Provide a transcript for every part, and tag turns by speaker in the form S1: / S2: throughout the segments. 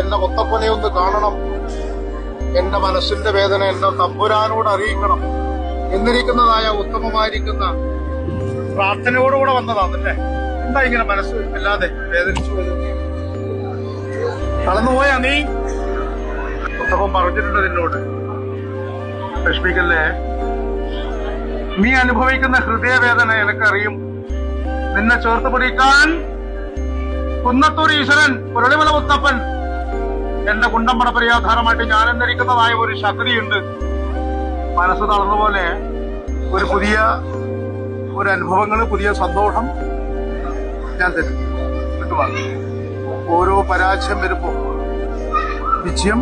S1: എന്റെ ഒത്തപ്പനെ ഒന്ന് കാണണം. എന്റെ മനസ്സിന്റെ വേദന എന്റെ തമ്പുരാനോട് അറിയിക്കണം. എന്നിരിക്കുന്നതായ ഉത്തമമായിരിക്കുന്ന പ്രാർത്ഥനയോടുകൂടെ വന്നതാണല്ലേ? എന്താ ഇങ്ങനെ മനസ്സ് അല്ലാതെ വേദനിച്ചു കളന്നുപോയ നീ? ഉത്തമം പറഞ്ഞിട്ടുണ്ട് നിന്നോട്. ലക്ഷ്മിക്കല്ലേ നീ അനുഭവിക്കുന്ന ഹൃദയവേദന എനിക്കറിയും. നിന്നെ ചേർത്ത് പിടിക്കാൻ കുന്നത്തൂർ ഈശ്വരൻ പുരളിമല മുത്തപ്പൻ എന്റെ കുണ്ടമ്പട പരിയാധാരമായിട്ട് ഞാൻ എന്നിരിക്കുന്നതായ ഒരു ശക്തിയുണ്ട്. മനസ്സ് തളർന്നുപോലെ ഒരു പുതിയ ഒരു അനുഭവങ്ങൾ പുതിയ സന്തോഷം ഞാൻ തരും. ഓരോ പരാജയം വരുമ്പോ വിജയം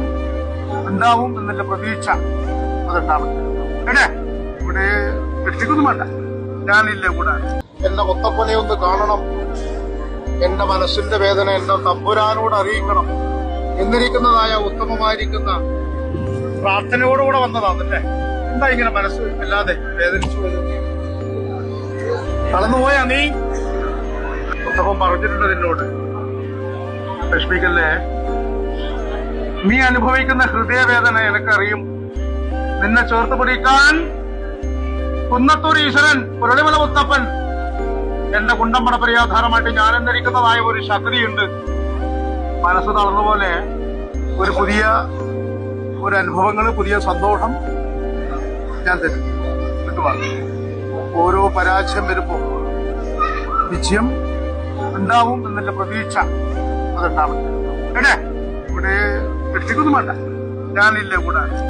S1: ഉണ്ടാവും എന്നുള്ള പ്രതീക്ഷ അതുണ്ടാവും എടേ ഇവിടെ രക്ഷിക്കൊന്നും വേണ്ട. ഞാനില്ല കൂടെ എന്റെ ഒത്തപ്പനെ ഒന്ന് കാണണം. എന്റെ മനസ്സിന്റെ വേദന എന്റെ തമ്പുരാനോട് അറിയിക്കണം. എന്നിരിക്കുന്നതായ ഉത്തമമായിരിക്കുന്ന പ്രാർത്ഥനയോടുകൂടെ വന്നതാണല്ലേ എന്താ ഇങ്ങനെ മനസ്സ് ഇല്ലാതെ വേദനിച്ചു കടന്നുപോയാ നീ? ഉത്തമം പറഞ്ഞിട്ടുണ്ട് നിന്നോട്. ലക്ഷ്മിക്കല്ലേ നീ അനുഭവിക്കുന്ന ഹൃദയവേദന എനിക്കറിയും. നിന്നെ ചേർത്ത് പിടിക്കാൻ കുന്നത്തൂർ ഈശ്വരൻ പുരളിമല മുത്തപ്പൻ എന്റെ കുണ്ടമ്പട പരിയാധാരമായിട്ട് ഞാൻ എന്നിരിക്കുന്നതായ ഒരു ശക്തിയുണ്ട്. മനസ്സ് തളർന്നുപോലെ ഒരു പുതിയ ഒരു അനുഭവങ്ങൾ പുതിയ സന്തോഷം ഞാൻ തരും. ഓരോ പരാജയം വരുമ്പോൾ വിജയം ഉണ്ടാവും എന്നുള്ള പ്രതീക്ഷ. അതുണ്ടാവും ഇവിടെ രക്ഷിക്കൊന്നും വേണ്ട. ഞാനില്ല കൂടെ.